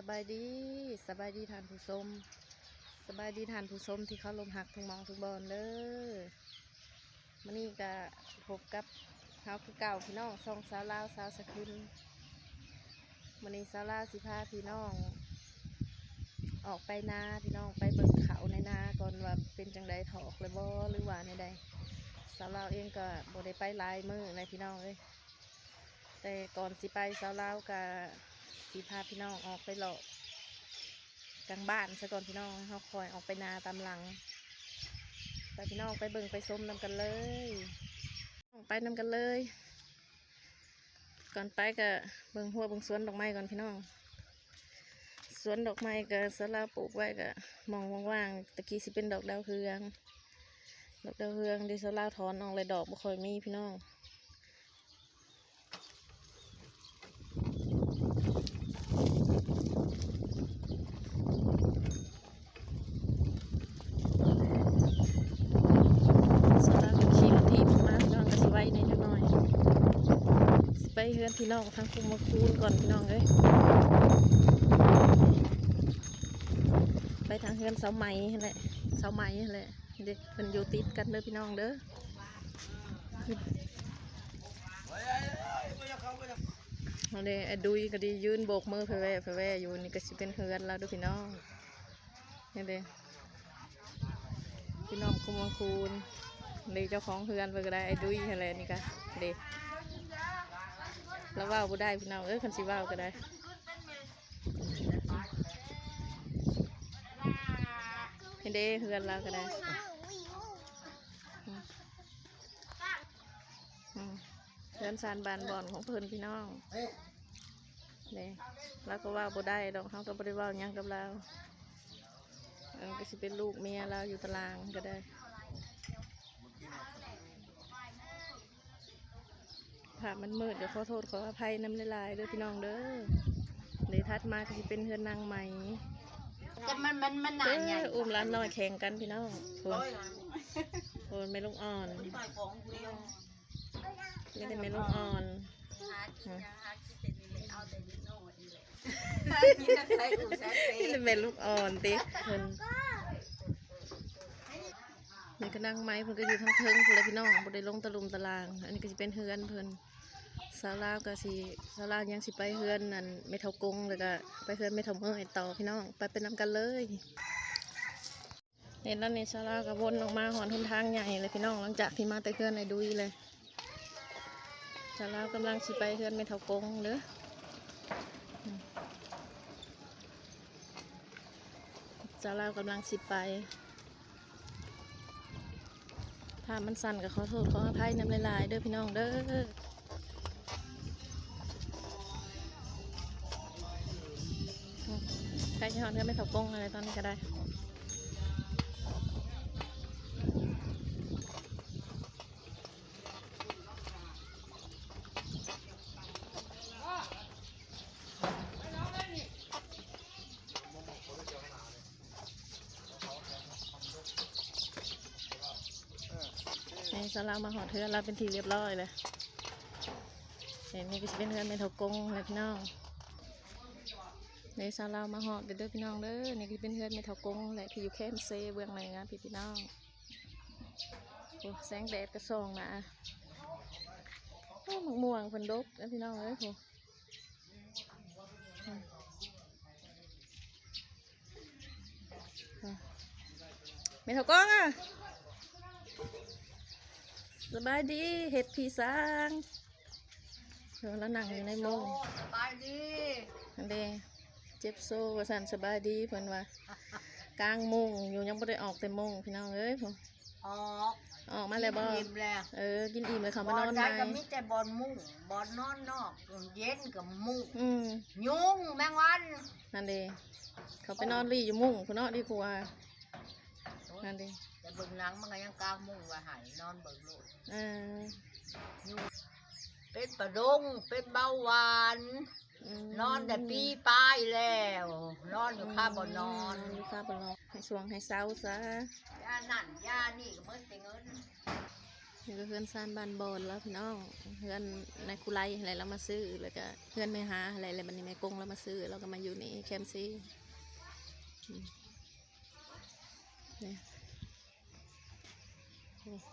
สบายดีสบายดีทานผู้ชมสบายดีทานผู้ชมที่เขาลมหักทุกมองทุกบอนเด้อมันนี่ก็พบกับเฮาคือเก่าพี่น้องซองสาวลาวสาวสะคืนมันนี้สาวลาวสิพาพี่น้อง ออกไปนาพี่น้องไปเบิ่งเขาในนาก่อนว่าเป็นจังใดถอกเลยบ่หรือว่าในใดสาวลาวเองก็บ่ได้ไปลายมือในพี่น้องเลยแต่ก่อนสิไปสาวลาวก็ สีพาพี่น้องออกไปหลอกกลางบ้านซะก่อนพี่น้องเขาคอยออกไปนาตามหลัง ไปพี่น้องไปเบิ่งไปส้มนำกันเลยไปนำกันเลย ก่อนไปก็เบิ่งหัวเบิ่งสวนดอกไม้ก่อนพี่น้อง สวนดอกไม้ก็สลาปลูกไว้ก็มองว่างๆตะกี้สิเป็นดอกดาวเรือง ดอกดาวเรืองดิสลาถอนออกเลยดอกบ่ค่อยมีพี่น้อง สำหรับขี่รถทีมมาพี่น้องก็สิไว้ในจักหน่อยสิไป เฮือนพี่น้องทางคุมมาคูนก่อนพี่น้องเอ้ยไปทางเฮือนเสาไม้แหละเสาไม้แหละเด็กมันอยู่ติดกันเด้อพี่น้องเด้อเอาเด้ไอ้ดุยก็ดียืนโบกมือเพแวเพแวอยู่นี่ก็สิเป็นเฮือนแล้วด้อพี่น้องนี่เด้พี่น้องคุมงคูนเลยเจ้าของเฮือนไปก็ได้ไอ้ดุยอะไรนี่ก็เด็ แล้วว่าวบ่ได้พี่น้องเอ้ยคันสิว่าวก็ได้เห็นเด้เฮือนเราก็ได้เฮือนซานบานบอนของเพิ่นพี่น้องเด้แล้วก็ว่าวบ่ได้ดอกเขาก็บ่ได้ว่าวยังกับเราเออก็สิเป็นลูกเมียเราอยู่ตารางก็ได้ ภาพมันมืดเดี๋ยวขอโทษขออภัยน้ำลายๆเด้อพี่น้องเด้อเลยทัดมาก็สิเป็นเฮือนนางใหม่แต่มันมันมันหนาเด้ใหญ่ออุ้มร้านน้อยแข่งกันพี่น้องโคนโคนไม่ลูกอ่อนนี่เป็นไม่ลูกอ่อนนี่เป็นแม่ลูกอ่อนติเพิ่น นี่ก็นั่งไม้เพิ่นก็อยู่ทั้งเทิงเพิ่นเลยพี่น้องบ่ได้ลงตะลุมตาราง อันนี้ก็สิเป็นเฮือนเพิ่นสาวลาวก็สิสาวลาวยังสิไปเฮือนนั่นไม่เท่ากงแล้วก็ไปเฮือนไม่เท่าเมื่อยต่อพี่น้องไปเป็นนำกันเลยเห็นแล้วนี่สาวลาวก็วนออกมาหอนทุนทางใหญ่เลยพี่น้องหลังจากที่มาแต่เฮือนในดุยเลยสาวลาวกำลังสิไปเฮือนไม่เท่ากงเด้อสาวลาวกำลังสิไป ภามันสั่นก็ขอโทษขออภัยน้ำลายๆเด้อพี่น้องเด้อใกล้จะหอนก็ไม่ถกกงอะไรตอนนี้ก็ได้ สลาวมาหอดเทือนเราเป็นทีเรียบร้อยเลยเห็นนี่ก็จะเป็นเทือนเป็นถกงเลยพี่น้องในสลาวมาหอดเด้อดพี่น้องเด้อนี่ก็เป็นเทือนเป็นเถากงแหละที่อยู่แคมเซเบื้องในงานพี่พี่น้องโอ้แสงแดดก็ส่องมาโอ้หมกม่วงเพิ่นดกนะพี่น้องเอ้ยโหอืมอืมไม่เถากงอะ สบายดีเห็ดผีสางเดี๋ยวแล้วนั่งอยู่ในโมงสบายดีอันเดเจ็บโซ่ว่าสันสบายดีเพิ่นว่ากลางโมงอยู่ยังไม่ได้ออกแต่โมงพี่น้องเอ้ยผมออกออกมาแล้วบ่อิ่มแล้วเออกินอิ่มเลยเขาบมานออนนได้ไหมก็มีแต่บอลมุ้งบอลนอนนอกเย็นกับมุ้งอืมยุงแมงวันนั่นเดเขาไปนอนรีอยู่มุ้งพุ่นเนาะดีกว่านั่นเด แต่เบิ่งหนังมันก็ยังกลางมุ้งว่าหายนอนเบิ่งโลดเออยุงเป็นประดงเป็นเบาหวาน มนอนแต่ปีปลายแล้ว นอนอยู่ข้าบ่นอนอยู่ข้าบ่นอนให้สวงให้เศร้าซะยานั่นยานี่ก็หมือนแต่เงินนี่ก็เพื่อนซานบ้านบอนแล้วพี่น้องเพื่อนในคุไลอะไรแล้วมาซื้อแล้วก็เพื่อนไม่หาอะไรอะไรบันนี้ไม่กงแล้วมาซื้อแล้วก็มาอยู่นี่แคมซีอืมนี่โอ้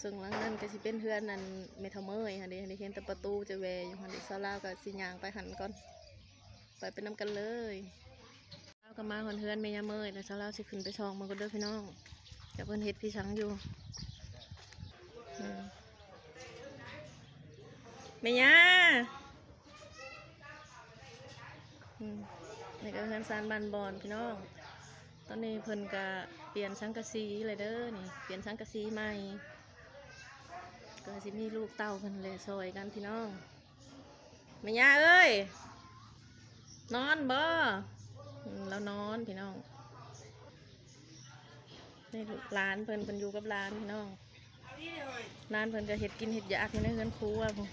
ซึ่งหลังนั้นก็สิเป็นเพื่อนนั่นเมทัลเมย์ค่ะเดี๋ยวเห็นแต่ประตูจะแวอยู่ค่ะเดี๋ยวซาลาวกับสิยางไปหันก่อนไปเป็นน้ำกันเลยซาลาวก็มาคนเพื่อนเมยาเมย์แล้วซาลาวสิขึ้นไปช่องมันก็เด้อพี่น้องจะเพิ่นเฮ็ดพี่ช้างอยู่อืมย่านี่ก็เพื่อนซานบันบอนพี่น้องตอนนี้เพิ่นก็เปลี่ยนสังกะสีเลยเด้อนี่ เปลี่ยนสังกะสีใหม่ ก็สิมีลูกเต้าเพิ่นเลยซอยกันพี่น้องแม่ย่าเอ้ย นอนบ่อืมแล้วนอนพี่น้องนี่ร้านเพิ่นเพิ่นอยู่กับร้านพี่น้องร้านเพิ่นก็เห็ดกินเห็ดยากอยู่ในเงินครูอะผม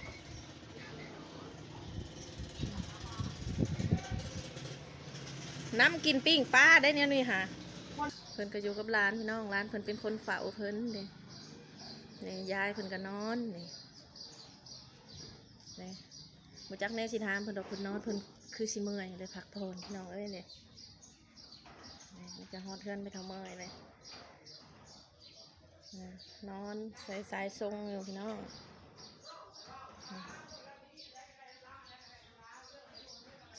น้ำกินปิ้งปลาได้เนี่ยนี่ค่ะ เพิ่นก็อยู่กับร้านพี่น้องร้านเพิ่นเป็นคนเฝ้าเพิ่นนี่ นี่ยายเพิ่นก็นอนนี่นี่มาจักแน่สิถามเพิ่นดอกเพิ่นนอนเพิ่นคือสิเมื่อยเลยพักผ่อนพี่น้องเอ้ยนี่นี่มันจะฮอดเพื่อนไปทำเมื่อยเลยนอนใส่สายทรงอยู่พี่น้อง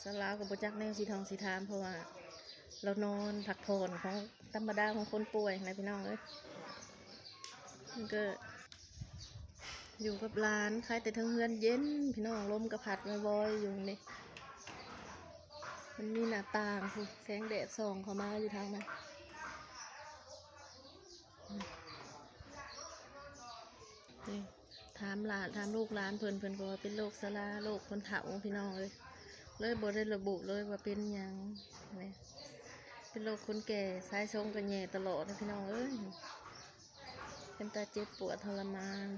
สลาวกับบจักแนวสีทองสีทามเพราะว่า เรานอนผักผ่อนของธรรมดาของคนป่วยนะพี่น้องเอ้ยมันก็ อยู่กับร้านใครแต่ทั้งเฮือนเย็น พี่น้องลมกระพัดบอยอยู่นี่ มันมีหน้าต่างพู้แสงแดดส่องเข้ามาอยู่ทางนั้นนี่ถามหลานถามลูกหลานเพิ่นเพิ่นก็ว่าเป็นโรคสลาโรคคนเฒ่าพี่น้องเลยเลยบ่ได้ระบุเลยว่าเป็นยังนี่เป็นโรคคนแก่สายชงกันแย่ตลอดนะพี่น้องเอ้ยเป็นตาเจ็บปวดทรมาน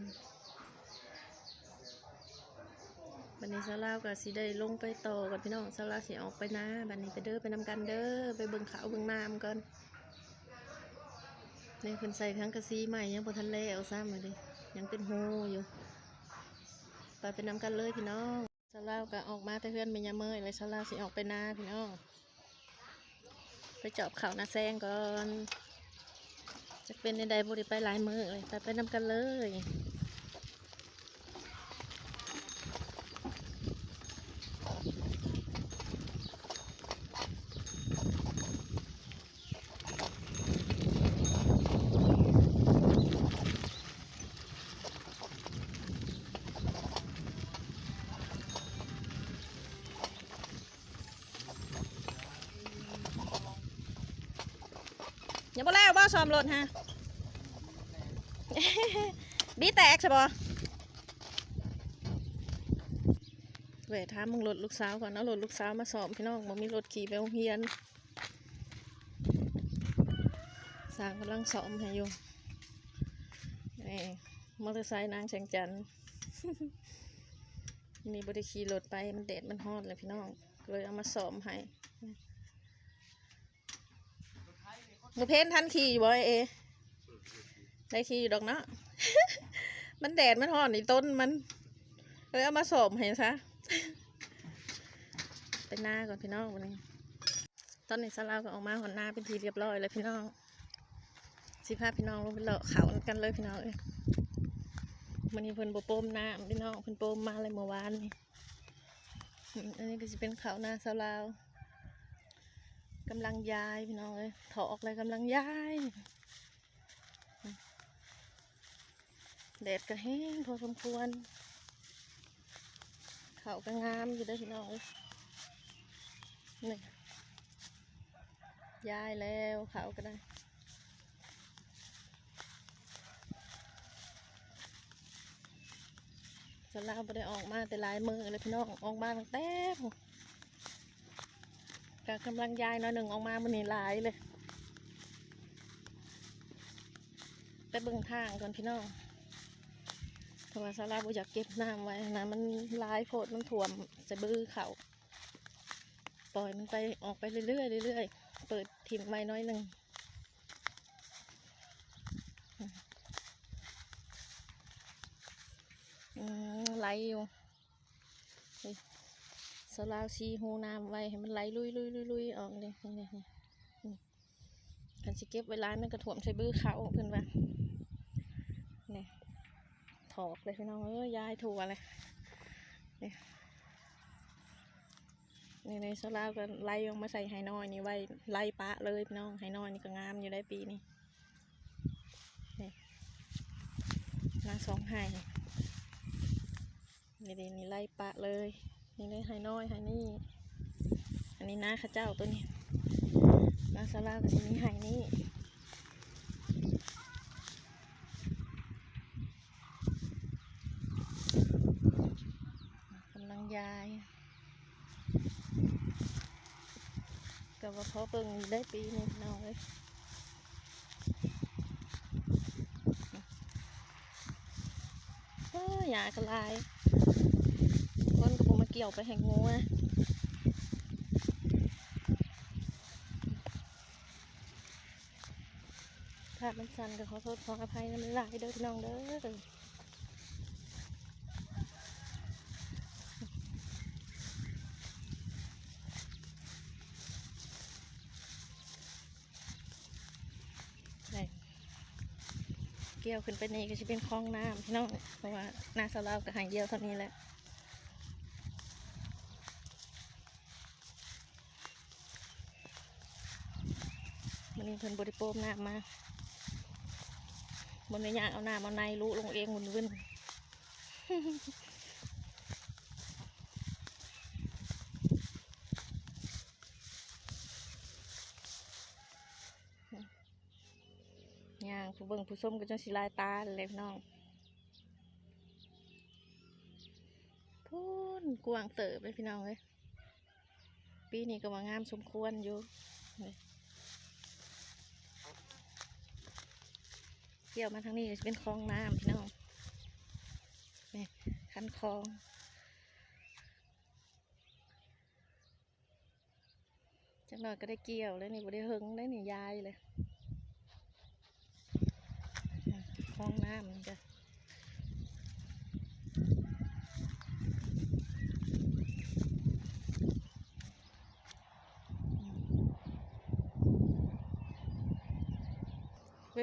บันนี้สลาวกับสิได้ลงไปต่อกับพี่น้องสลาวสิออกไปนะบันนี้ไปเด้อไปนำกันเด้อไปเบิ่งเขาวเบิ่งน้ำก่อนนี่เพิ่นใส่ทั้งกระซีใหม่ยังบ่ทันแล้วซ้ำเลยยังเป็นโฮอยู่ไปเป็นนำกันเลยพี่น้องสลาวก็ออกมาแต่เพื่อนไม่ยามเมยเลยสลาวสิออกไปนาพี่น้องไปจอบเขานาแซงก่อนจะเป็นในใดบริไปหลายมือเลยไปไปนำกันเลย ยังบ่แล้วบ่ซ้อมรถฮะบีแตกใช่ปะเวทถามมึงรถลูกสาวก่อนเอารถลูกสาวมาสอบพี่น้องบ่มีรถขี่ไปโรงเรียนสร้างกำลังสอบให้อยู่นี่มอเตอร์ไซค์นางแสงจันทร์นี่บ่ได้ขี่รถไปมันแดดมันฮอดเลยพี่น้อง เลยเอามาสอบให้ มือเพ้นทันขี่อยู่บ่ไอ้เอได้ขี่อยู่ดอกเนาะ มันแดดมันห่อนอีต้นมันเลยเอามาสมให้ซะ ไปหน้าก่อนพี่น้องวันนี้ตอนนี้สลาวก็ออกมาหอนหน้าเป็นทีเรียบร้อยเลยพี่น้องสิพาพี่น้องลงไปเลาะเขากันเลยพี่น้องเอ้ยมันนี้เพิ่นบโปมน้ำพี่น้องเพิ่นโปมมาเลยเมื่อวานนี่อันนี้ก็จะเป็นเขาหน้าสลาว กำลังย้ายพี่น้องเอ้ยถอออกเลยกำลังย้ายแดดก็แห้งพอสมควรเขาก็งามอยู่ด้อพี่น้องเอ้ยนี่ย้ายแล้วเขาก็ได้สลาวไปได้ออกมาแต่หลายมือเลยพี่น้องออกมาตั้งแต่ ก็กำลังย้ายน้อยหนึ่งออกมามันนี่หลายเลย ไปเบิ่งทางก่อนพี่น้องเพราะว่าซาลาบุอยากเก็บน้ำไว้นะมันลายโพดมันถ่วมใส่บื้อเขาปล่อยมันไปออกไปเรื่อยๆเรื่อยๆเปิดถิ่มไว้น้อยหนึ่งอยู่ สลาวซีหูน้ำไว้ให้มันไหลลุยลุยลุยลุยออกเลยนี่นี่นี่อืมคันสิเก็บไว้ร้านมันกระถ่วมใส่บื้อเขาเพิ่อนว่านี่ถอกเลยพี่น้องเอ้ยยายถั่วเลยนี่นี่ในสลาวก็ไล่ออกมาใส่ไฮน้อยนี่ไว้ไล่ปะเลยพี่น้องไฮน้อยนี่ก็งามอยู่ได้ปีนี้นี่นาสองไฮนี่ดีนี่ไล่ปะเลย นี่เลยไฮน้อยไฮนี่ อันนี้นาข้าเจ้าตัวนี้นาสลาวก็จะมีไฮนี่กำลังยายก็ว่าพอเบิ่งได้ปีนึงน้องเลยเอ้ยยากระลาย เกี่ยวไปแห่งงูนะถ้ามันสั่นก็ขอโทษขออภัยนะมันหลายเด้อพี่น้องเด้อเกี่ยวขึ้นไปนี่ก็จะเป็นคลองน้ำพี่น้องเพราะว่าน้าสลาวกับหางเดียวเท่านี้แหละ มันนี่เพิ่นบริโภคน้ำมาบนในยางเอาน้ำเอาในรู้ลงเองมุนวุ่นยางผู้เบิ่งผู้ส้มก็จังสิลายตาเลยพี่น้องพูนกวางเติบเลยพี่น้องเลยปีนี้ก็ว่างามสมควรอยู่ เกี่ยวมาทางนี้จะเป็นคลองน้ำพี่น้องนี่คันคลองจังหน่อยก็ได้เกี่ยวแล้วนี่บ่ได้หึงได้นี่ยายเลยคลองน้ำนี่จ้ะ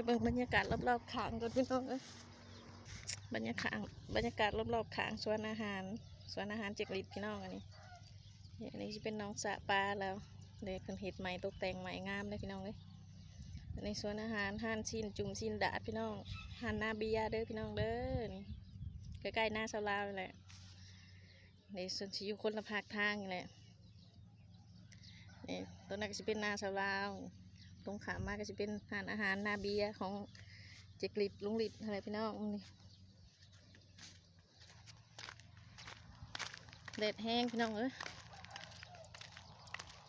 เบิ่งบรรยากาศรอบๆขางก่อนพี่น้องเอ้ยบรรยากาศบรรยากาศรอบๆขางสวนอาหารสวนอาหารเจกลิดพี่น้องอันนี้อันนี้จะเป็นน้องสะปลาแล้วเด็กเพิ่นเห็ดใหม่ตกแต่งใหม่งามเลยพี่น้องเลยอันสวนอาหารห้านชินจุ่มชินดาดพี่น้องห้านนาเบียเด้อพี่น้องเด้อนี่ใกล้ๆหน้าเซาลาวนี่แหละนี่ส่วนชิอยู่คนละภาคทางนี่แหละนี่ตัวนั้นก็จะเป็นหน้าเซาลาว ตรงขามมาก็จะเป็นอาหารอาหารนาเบียของเจกลิดลุงลิดอะไรพี่น้องนี่เด็ดแห้งพี่น้องเอ้ย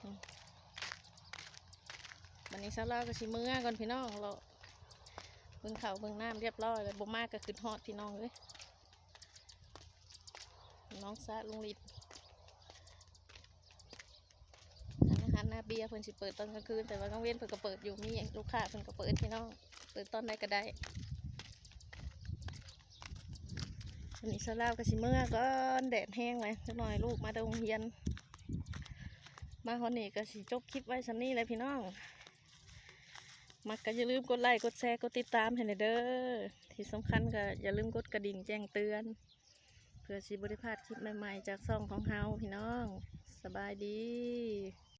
อืมวันนี้เช้าเราก็ชิเมื่อก่อนพี่น้องเราเบิ่งเขาเบิ่งน้ำเรียบร้อยแล้วบ่มากก็ขึ้นฮอดพี่น้องเลยน้องซาลุงลิด ร้านอาหารนาเบี ยเพิ่นสิเปิดตอนกลางคืนแต่ว่ากลางเว้นเพิ่นก็เปิดอยู่มีลูกค้าเพิ่นก็เปิดพี่น้องเปิดตอนใดก็ได้วันนี้สลาวก็สิเมื่อก็แดดแห้งเลยจักหน่อยลูกมาแต่โรงเรียน มาฮอนนี่ก็สิจบคลิปไว้สำนี้เลยพี่น้อง มักก็อย่าลืมกดไลค์กดแชร์กดติดตามให้หน่อยเด้อที่สำคัญก็อย่าลืมกดกระดิ่งแจ้งเตือน เพื่อสิบริพลาดคลิปใหม่ๆ จากซ่องของเฮาพี่น้อง สบายดี